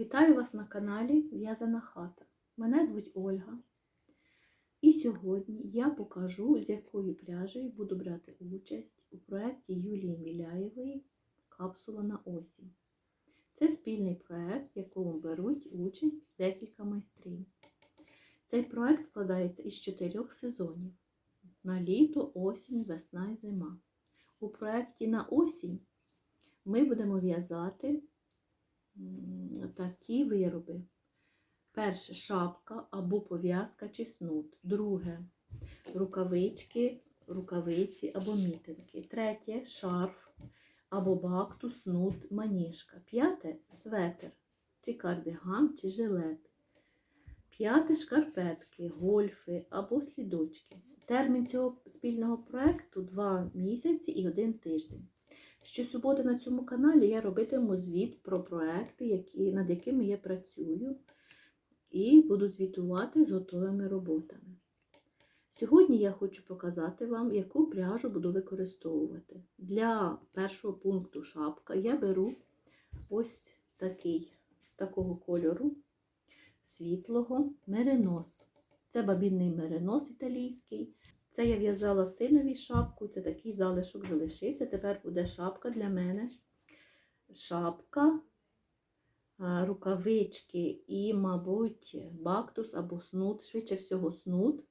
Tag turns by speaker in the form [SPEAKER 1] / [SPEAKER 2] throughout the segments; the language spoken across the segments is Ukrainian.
[SPEAKER 1] Вітаю вас на каналі В'язана хата. Мене звуть Ольга. І сьогодні я покажу, з якою пряжею буду брати участь у проєкті Юлії Міляєвої Капсула на осінь. Це спільний проєкт, в якому беруть участь декілька майстрів. Цей проєкт складається із чотирьох сезонів: на літо, осінь, весна і зима. У проєкті на осінь ми будемо в'язати такі вироби. Перше шапка або пов'язка чи снуд. Друге рукавички, рукавиці або мітинки. Третє шарф або бактус, снуд, маніжка. П'яте светр, чи кардиган, чи жилет. П'яте шкарпетки, гольфи або слідочки. Термін цього спільного проєкту 2 місяці і 1 тиждень. Щосуботи на цьому каналі я робитиму звіт про проекти, які, над якими я працюю, і буду звітувати з готовими роботами. Сьогодні я хочу показати вам, яку пряжу буду використовувати. Для першого пункту шапка я беру ось такий, такого кольору світлого меринос. Це бабінний меринос італійський. Це я в'язала синові шапку, це такий залишок залишився. Тепер буде шапка для мене. Шапка, рукавички і, мабуть, бактус або снуд, швидше всього, снуд.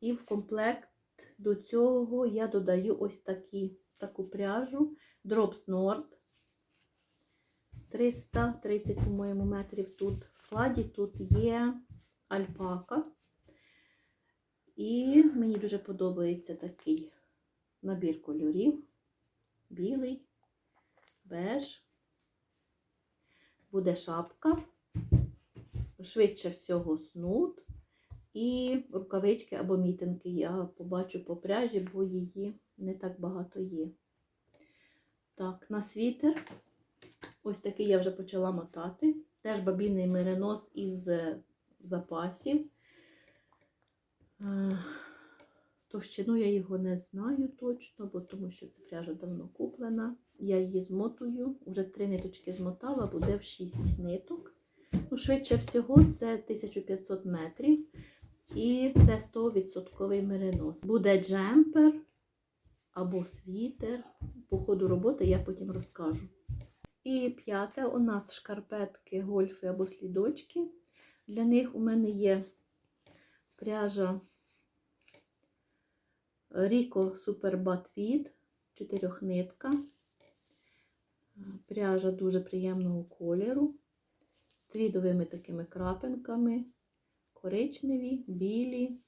[SPEAKER 1] І в комплект до цього я додаю ось такі, таку пряжу Drops Nord. 330, по-моєму, метрів тут. В складі тут є альпака. І мені дуже подобається такий набір кольорів. Білий, беж. Буде шапка, швидше всього снуд. І рукавички або мітинки я побачу по пряжі, бо її не так багато є. Так, на світер. Ось такий я вже почала мотати. Теж бабінний меринос із запасів. Товщину я його не знаю точно, бо тому що ця пряжа давно куплена. Я її змотую, вже три ниточки змотала, буде в 6 ниток. Ну, Швидше всього, це 1500 метрів. І це 100% меринос. Буде джемпер або світер. По ходу роботи я потім розкажу. І п'яте у нас шкарпетки, гольфи або слідочки. Для них у мене є пряжа Rico Super Batfit, чотирьохнитка. Пряжа дуже приємного кольору, твідовими такими крапинками, коричневі, білі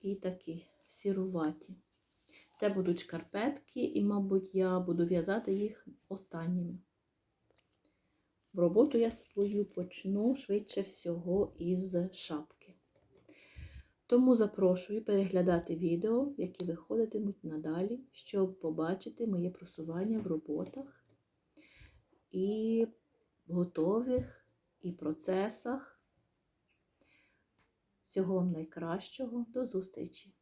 [SPEAKER 1] і такі сіруваті. Це будуть шкарпетки, і, мабуть, я буду в'язати їх останніми. Роботу я свою почну швидше всього із шапки. Тому запрошую переглядати відео, які виходитимуть надалі, щоб побачити моє просування в роботах і готових, і процесах. Всього вам найкращого. До зустрічі!